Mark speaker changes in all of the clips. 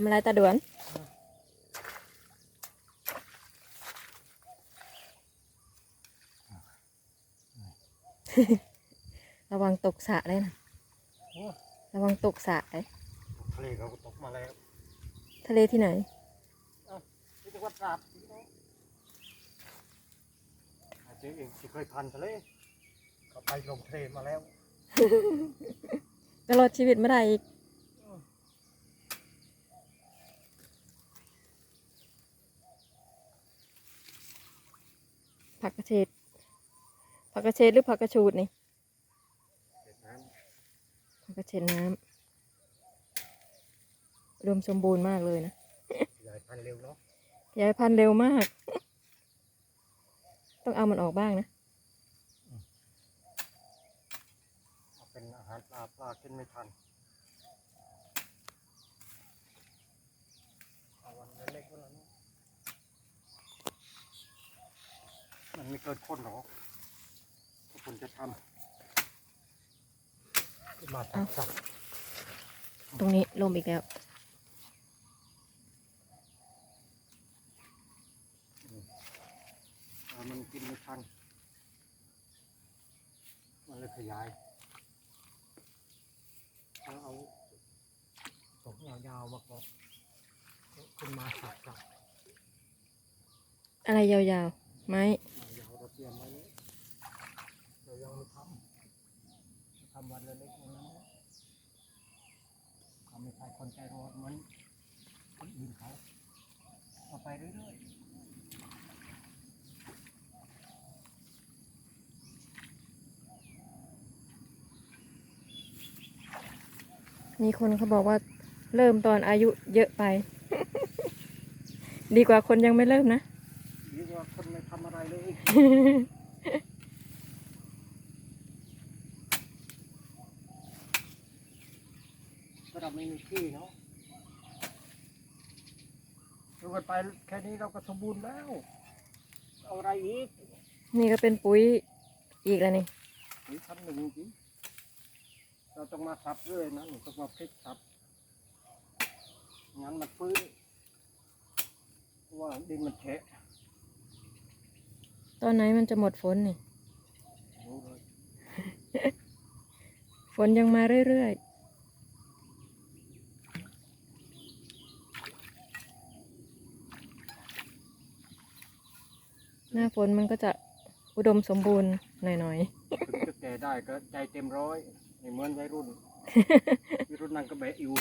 Speaker 1: ำอะไรตาด่วน ระวังตกสระเลยนะ
Speaker 2: โอ้
Speaker 1: ระวังตกสระเลย
Speaker 2: ทะเลเขาก็ตกมาแล้ว
Speaker 1: ทะเลที่ไหน
Speaker 2: ที่จังหวัดตราดพี่น้องอาจารย์เองที่เคยพันทะเลเขาไปลงทะเลมาแล้ว
Speaker 1: ก็รอดชีวิตไม่ได้อีก ผักกระเฉดผักกระเฉดหรือผักกระชูดนี่
Speaker 2: เสร็จนั้น
Speaker 1: ผักกระเฉดน้ำรวมสมบูรณ์มากเลยนะ
Speaker 2: ขยายพันธุ์เร็วเนาะ
Speaker 1: ขยายพันธุ์เร็วมาก ต้องเอามันออกบ้างนะ
Speaker 2: เอาเป็นอาหารปลาปลากินไม่ทันเอาวันเล็กๆก็แล้วเนาะ มันไม่เกินคนหรอกถ้าคนจะทำมาตักสัก
Speaker 1: ตรงนี้ลมอีกแล้ว
Speaker 2: แต่มันกินไม่ทันมันเลยขยายแล้วเอาตกยาวๆมาเกาะขึ้นมาสับสับ
Speaker 1: อะไรยาวๆ ไม้
Speaker 2: ยาวๆเราเตรียมไว้เลยเรายังไม่ทำทำวันละเล็กๆน้อยๆทำไม่ใช่ คนใจร้อนเหมือนคนอื่นเขาเอาไปเรื่อยๆ
Speaker 1: มีคนเขาบอกว่าเริ่มตอนอายุเยอะไป ดีกว่าคนยังไม่เริ่มนะ
Speaker 2: ดีกว่าคนไม่ทำอะไรเลย ก็เราไม่มีที่เนาะดูกันไปแค่นี้เราก็สมบูรณ์แล้ว เอาอะไรอีก
Speaker 1: นี่ก็เป็นปุ๋ยอีกแล้วนี่
Speaker 2: ปุ๋ยชั้นหนึ่งจริงเราต้องมาสับเรื่อยนะหนูต้องมาพลิกสับงั้นมันฟื้นเพราะว่าดินมันแฉะ
Speaker 1: ตอนไหนมันจะหมดฝนนี่
Speaker 2: รู้เลย
Speaker 1: ฝนยังมาเรื่อยๆ น้าฝนมันก็จะอุดมสมบูรณ์หน่อย
Speaker 2: ถึงจะแก่ได้ก็ใจเต็มร้อยไม่เหมือนวัยรุ่นวัยรุ่นนั่งกระเบะอยู่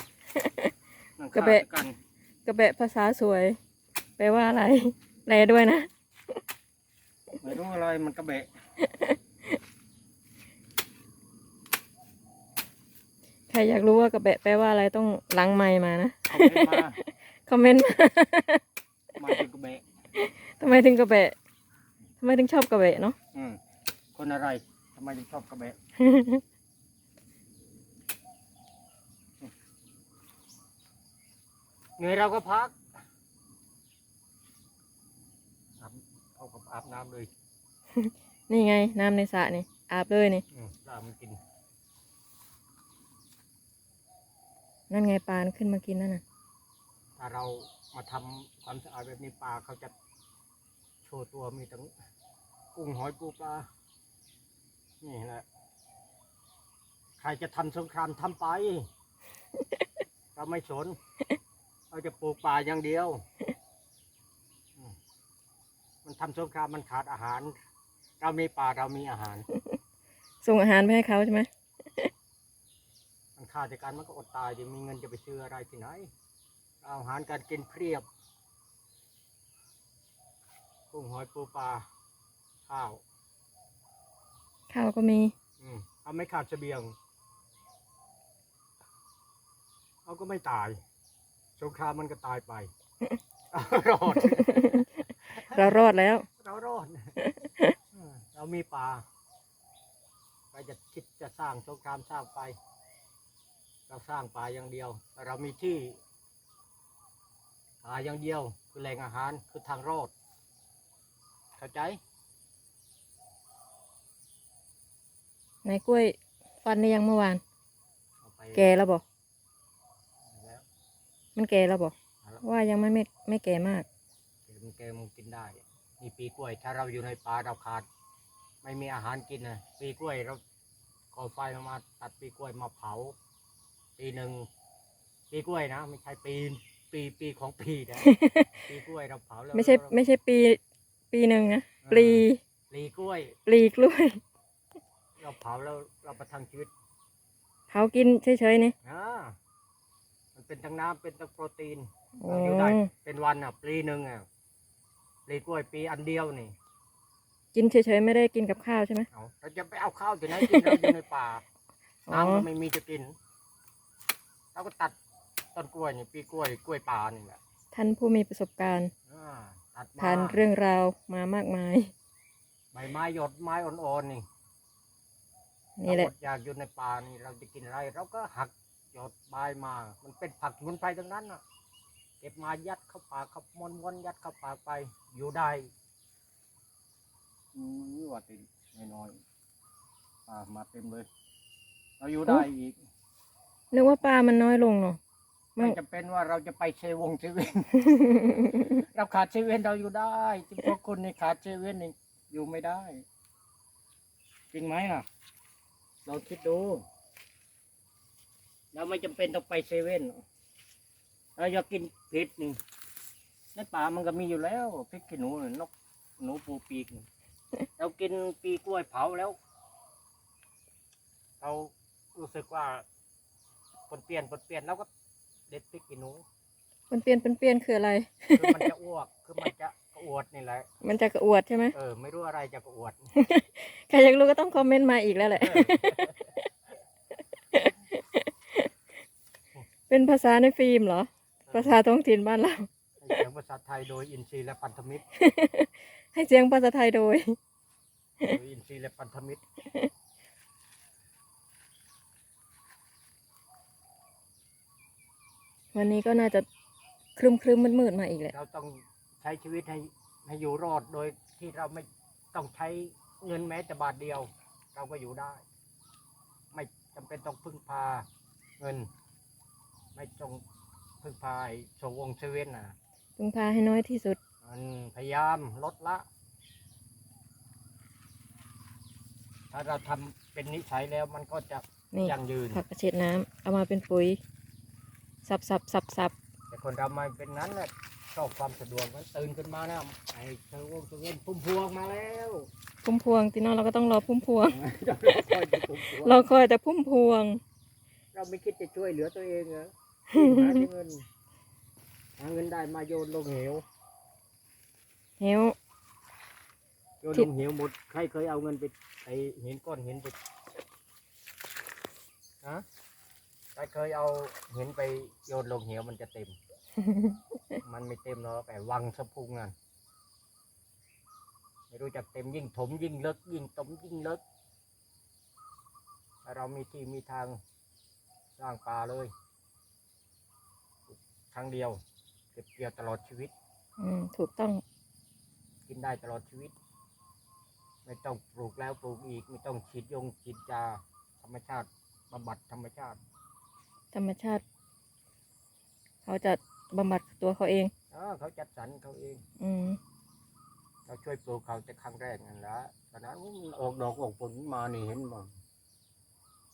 Speaker 2: นั่ง
Speaker 1: กระเบะ
Speaker 2: ขาดกัน
Speaker 1: ๆกระแบะภาษาสวย แปลว่าอะไรแปลด้วยนะ
Speaker 2: ไม่รู้อะไรมันกระเบะ
Speaker 1: ใครอยากรู้ว่ากระแบะแปลว่าอะไรต้องหลังไมค์มานะ
Speaker 2: เขาเห็นมา
Speaker 1: คอมเมนต์
Speaker 2: มาถึงกระเบะ
Speaker 1: ทำไมถึงกระแบะทำ ไมถึงชอบกระแบะเนาะ
Speaker 2: อืมคนอะไรทำไมถึงชอบกระเบะ เหนื่อยเราก็พักอาบเขากับอาบน้ำเลย
Speaker 1: นี่ไง น้ำในสระนี่ อาบเลยนี่
Speaker 2: อืมปลามันกิน
Speaker 1: นั่นไงปลาขึ้นมากินนั่นน่ะ
Speaker 2: ถ้าเรามาทำความสะอาดแบบนี้ปลาเขาจะโชว์ตัวมีทั้ง กุ้งหอยปูปลา นี่แหละ ใครจะทำสงครามทำไป เราไม่สน เราจะปลูกป่าอย่างเดียวอืมมันทำสงครามมันขาดอาหาร เรามีป่าเรามีอาหาร
Speaker 1: ส่งอาหารไปให้เขาใช่ไหม
Speaker 2: มันขาดจากการมันก็อดตายจะมีเงินจะไปซื้ออะไรที่ไหนเอาอาหารการกินเพียบกุ้งหอยปูปลา ข้าว
Speaker 1: ข้าวก็มี
Speaker 2: อืมเอาไม่ขาดเสบียงเอาก็ไม่ตายสงครามมันก็ตายไปเอารอด
Speaker 1: เรารอดแล้ว
Speaker 2: เรารอดเออเรามีป่าใครจะคิดจะสร้างสงครามสร้างไป เราสร้างป่าอย่างเดียว เรามีที่ป่าอย่างเดียว คือแหล่งอาหารคือทางรอด เข้าใจ
Speaker 1: นายกล้วยฟันได้ยังเมื่อวาน
Speaker 2: เอาไป
Speaker 1: แกแล้วบอก
Speaker 2: แล้ว
Speaker 1: มันแก่แล้วบอก
Speaker 2: เอาละ
Speaker 1: ว่ายังไม่ไม่ไม่แก่มาก
Speaker 2: เกมเกมมันกินได้ นี่ปีกล้วย ถ้าเราอยู่ในป่าเราขาด ไม่มีอาหารกินนะปีกล้วยเราก่อไฟมาตัดปีกล้วยมาเผา ปีหนึ่งปีกล้วยนะไม่ใช่ปีปีปีของปีนะปีกล้วยเราเผาแล้ว
Speaker 1: ไม่ใช่
Speaker 2: เรา
Speaker 1: ไม่ใช่ปี ปีหนึ่งนะปลี
Speaker 2: ปลีกล้วย
Speaker 1: ปลีกล้วย
Speaker 2: เราเผาแล้วเราประทังชีวิต
Speaker 1: เผากินเฉยๆนี่
Speaker 2: อ่ามันเป็นทั้งน้ำเป็นทั้งโปรตีน
Speaker 1: โอ้
Speaker 2: เราอยู่ได้เป็นวันอะปลีหนึ่งอะปลีกล้วยปีอันเดียวนี่
Speaker 1: กินเฉยๆไม่ได้กินกับข้าวใช่ไหม
Speaker 2: เอาเราจะไปเอาข้าวที่ไหนกินเราอยู่ในป่า
Speaker 1: อ๋อ
Speaker 2: น้ำก็ไม่มีจะกินเราก็ตัดต้นกล้วยนี่ปีกล้วยกล้วยป่านี่แหละ
Speaker 1: ท่านผู้มีประสบการณ์
Speaker 2: อ่าตัดมา
Speaker 1: ผ่านเรื่องราวมามากมาย
Speaker 2: ใบไม้หยดไม้อ่อนๆนี่
Speaker 1: นี่แหละ
Speaker 2: เราอดอยากอยู่ในป่านี่เราจะกินอะไรเราก็หักหยดใบมา มันเป็นผักสมุนไพรทั้งนั้นน่ะ เก็บมายัดเข้าปากเข้ามวนวนๆยัดเข้าปากไป อยู่ได้อือว่าติน้อยๆอ่ามาเต็มเลย เราอยู่ได้อีก
Speaker 1: นึกว่าปลามันน้อยลงเนาะมั
Speaker 2: ไม่
Speaker 1: น
Speaker 2: จำเป็นว่าเราจะไปเชวงเชเว่นเราขาดเชเว่นเราอยู่ได้ที่พวกคุณนี่ขาดเชเว่นนี่อยู่ไม่ได้ จริงไหมล่ะ เราคิดดู เราไม่จำเป็นต้องไปเซเว่นเราอยากกินพริกนี่ในป่ามันก็มีอยู่แล้วพริกขี้หนูน่ะนกหนูปูปีกนี่เรากินปีกล้วยเผาแล้ว เรารู้สึกว่าปนเปลี่ยนปนเปลี่ยนแล้วก็เด็ดพริกขี้หนู
Speaker 1: มันเปลี่ยนเป็นเปลี่ยนคืออะไร
Speaker 2: คือมันจะอ้วก คือมันจะก ระอวดนี่แหละ
Speaker 1: มันจะกระอวดใช่ไหม
Speaker 2: เออ ไม่รู้อะไรจะกระอวด
Speaker 1: ใครอยากรู้ก็ต้องคอมเมนต์มาอีกแล้วแหละ
Speaker 2: เออ
Speaker 1: เป็นภาษาในฟิล์มเหรอ ภาษาท้องถิ่นบ้านเรา
Speaker 2: ให้เสียงภาษาไทยโดยอินทรีย์และพันธมิตร
Speaker 1: ให้เสียงภาษาไทยโดย
Speaker 2: โดยอินทรีย์และพันธมิตร
Speaker 1: วันนี้ก็น่าจะครึมครึมมืดมืดๆมาอีกแหละ
Speaker 2: เราต้องใช้ชีวิตให้ให้อยู่รอดโดยที่เราไม่ต้องใช้เงินแม้แต่บาทเดียว เราก็อยู่ได้ ไม่จำเป็นต้องพึ่งพาเงิน ไม่ต้องพึ่งพาไอ้โชวงเซเว่นนะ
Speaker 1: พึงพาให้น้อยที่สุด
Speaker 2: มันพยายามลดละ ถ้าเราทำเป็นนิสัยแล้วมันก็จะ
Speaker 1: นี่
Speaker 2: ยั่งยืน
Speaker 1: ผักกระเฉดน้ำเอามาเป็นปุ๋ย สับสับสับสับ
Speaker 2: แต่คนเราไม่เป็นนั้นแหละ ชอบความสะดวกมันตื่นขึ้นมานะไอ้เชวงเซเว่นพุ่มพวงมาแล้ว
Speaker 1: พุ่มพวงที่นอนเราก็ต้องรอพุ่มพวง
Speaker 2: เราคอยจะพุ่มพวง
Speaker 1: เราคอยแต่พุ่มพวง
Speaker 2: เราไม่คิดจะช่วยเหลือตัวเองเหรอหาเงินหาเงินได้มาโยนลงเหว
Speaker 1: เฮว
Speaker 2: โยน
Speaker 1: ที่
Speaker 2: ลงเหวหมดใครเคยเอาเงินไปไปเห็นก้อนเห็นไปฮะ ใครเคยเอาเห็นไปโยนลงเหวมันจะเต็ม มันไม่เต็มหรอกแต่วังสะพุงอะไม่รู้จักเต็มยิ่งถมยิ่งเลิกยิ่งตมยิ่งเลิกถ้าเรามีที่มีทางสร้างป่าเลยครั้งเดียว เก็บเกี่ยวตลอดชีวิต
Speaker 1: อืมถูกต้อง
Speaker 2: กินได้ตลอดชีวิต ไม่ต้องปลูกแล้วปลูกอีก ไม่ต้องฉีดยงฉีดยาธรรมชาติบำบัดธรรมชาติ
Speaker 1: ธรรมชาติ เขาจะบำบัดตัวเขาเอง
Speaker 2: เออเขาจัดสรรเขาเอง
Speaker 1: อืม
Speaker 2: เราช่วยปลูกเขาจะครั้งแรกนั่นแหละตอนนั้นมันออกดอกออกผลมานี่เห็นบ่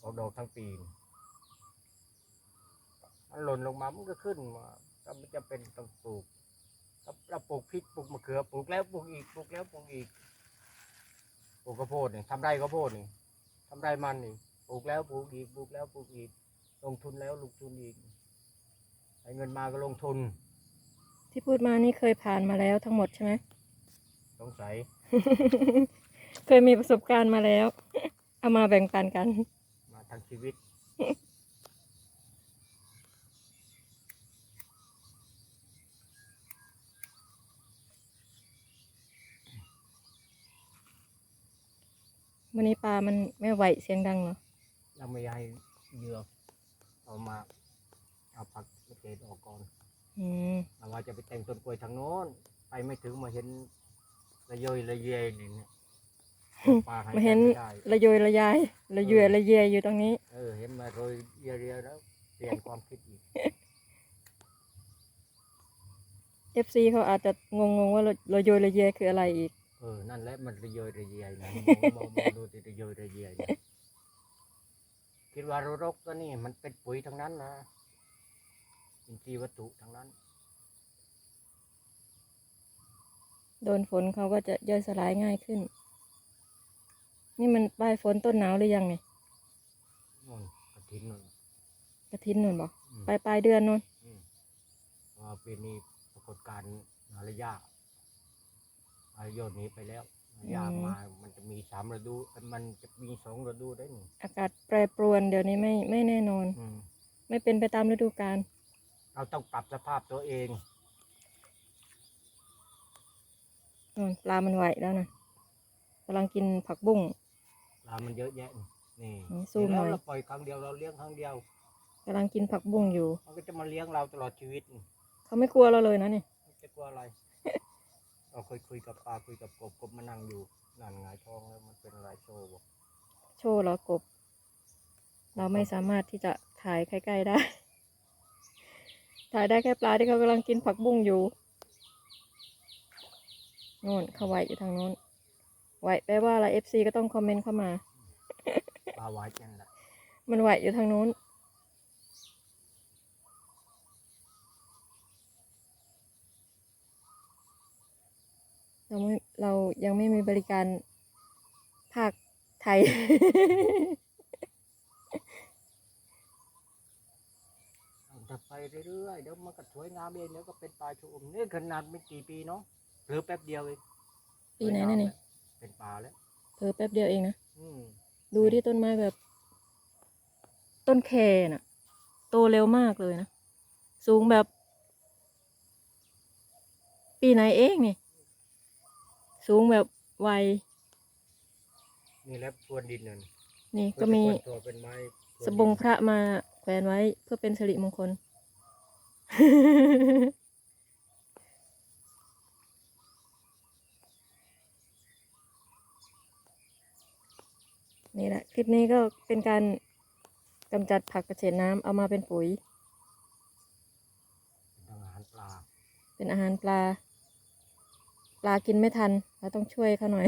Speaker 2: ออกดอกทั้งปีนี่มันหล่นลงมามันก็ขึ้นมาก็ไม่จำเป็นต้องปลูกถ้าเราปลูกพริกปลูกมะเขือปลูกแล้วปลูกอีกปลูกแล้วปลูกอีกปลูกข้าวโพดนี่ทำไร่ข้าวโพดนี่ทำไร่มันนี่ปลูกแล้วปลูกอีกปลูกแล้วปลูกอีก ลงทุนแล้วลงทุนอีกให้เงินมาก็ลงทุน
Speaker 1: ที่พูดมานี่เคยผ่านมาแล้วทั้งหมดใช่ไหม
Speaker 2: สงสัย
Speaker 1: เคยมีประสบการณ์มาแล้ว เอามาแบ่งปันกัน
Speaker 2: มาทั้งชีวิต
Speaker 1: วันนี้ปลามันไม่ไหวเสียงดังเหรอ
Speaker 2: เราไม่ให้เหยื่อ เอามาเอาผักเกษออกก่อน
Speaker 1: อืม
Speaker 2: เราว่าจะไปแต่งต้นกล้วยทางโน้น ไปไม่ถึงมาเห็นระเยยระเยยนี่เนี่ยปลาหาย
Speaker 1: มา
Speaker 2: ใจ
Speaker 1: เห็น
Speaker 2: ไม่ได้
Speaker 1: ระโยยระยายระเยยระเยยอยู่ตรงนี้
Speaker 2: เออเห็นมาโรยเยเรียแล้วเปลี่ยนความคิดอีก
Speaker 1: เอฟซีเขาอาจจะงงๆว่าเราโยยระเยคืออะไรอีก
Speaker 2: เออนั่นแหละมันระเยยระเยยนะมองมองดูดิระเยยระเยยนะ คิดว่ารรกก็นี่มันเป็นปุ๋ยทั้งนั้นนะอินทรีย์วัตถุทั้งนั้น
Speaker 1: โดนฝนเขาก็จะย่อยสลายง่ายขึ้น นี่มันปลายฝนต้นหนาวหรือยังเนี่ย
Speaker 2: นู่นกระถินนู่น
Speaker 1: กระทินนู่นบอก
Speaker 2: อืม
Speaker 1: ปลายปลายเดือนนู่น
Speaker 2: อืมเพราะว่าปีนี้ปรากฏการณ์หายากอายอดนี้ไปแล้ว ยากมา มันจะมีสามฤดูเอ้ยมันจะมีสองฤดูได้นี่
Speaker 1: อากาศแปรปรวนเดี๋ยวนี้ไม่ไม่แน่นอน
Speaker 2: อืม
Speaker 1: ไม่เป็นไปตามฤดูกาล
Speaker 2: เราต้องปรับสภาพตัวเอง
Speaker 1: นู่นปลามันไหวแล้วนะกำลังกินผักบุ้ง
Speaker 2: ปลา มันเยอะแยะนี่นี่
Speaker 1: อืมสู้หน่
Speaker 2: แล้
Speaker 1: อ
Speaker 2: วย เราปล่อยครั้งเดียวเราเลี้ยงครั้งเดียว
Speaker 1: กำลังกินผักบุ้งอยู่
Speaker 2: มันก็จะมาเลี้ยงเราตลอดชีวิตนี่
Speaker 1: เขาไม่กลัวเราเลยนะเนี่ย
Speaker 2: จะกลัวอะไร เราเคยคุยกับปลาคุยกับกบกบมานั่งอยู่นั่นหงายท้องแล้วมันเป็นอะไรโชว์บอก
Speaker 1: โชว์เหรอกบ เราไม่สามารถที่จะถ่ายใกล้ๆได้ ถ่ายได้แค่ปลาที่เขากำลังกินผักบุ้งอยู่โน่นเขาไหวอยู่ทางโน้นไหวแปลว่าอะไรเอฟซีก็ต้องคอมเมนต์เข้ามา
Speaker 2: ปลาไว้นั่นแหละ
Speaker 1: มันไหวอยู่ทางโน้น เราไม่เรายังไม่มีบริการภาคไทย
Speaker 2: จะไปเรื่อยๆเดี๋ยวมันก็สวยงามเองเดี๋ยวก็เป็นปลาชะอมนี่ขนาดไม่กี่ปีเนาะหรือแป๊บเดียวเอง
Speaker 1: ปีไหนนั่นนี่
Speaker 2: เป็นปลาแล้ว
Speaker 1: เผลอแป๊บเดียวเองนะ
Speaker 2: อืม
Speaker 1: ดูที่ต้นไม้แบบ ต้นแคน่ะ โตเร็วมากเลยนะ สูงแบบ ปีไหนเองนี่ สูงแบบไว
Speaker 2: นี่แหล้วพรวนดินนั่น
Speaker 1: นี่
Speaker 2: เพื่
Speaker 1: ก็
Speaker 2: อจะ
Speaker 1: มี
Speaker 2: พรวนตัวเป็นไม้พรวน
Speaker 1: สบงพระมาแขวนไว้เพื่อเป็นสิริมงคล นี่แหละ คลิปนี้ก็เป็นการกำจัดผักกระเฉดน้ำเอามาเป็นปุ๋ย
Speaker 2: เป็นอาหารปลา
Speaker 1: เป็นอาหารปลาป ลากินไม่ทันเราต้องช่วยเขาหน่อย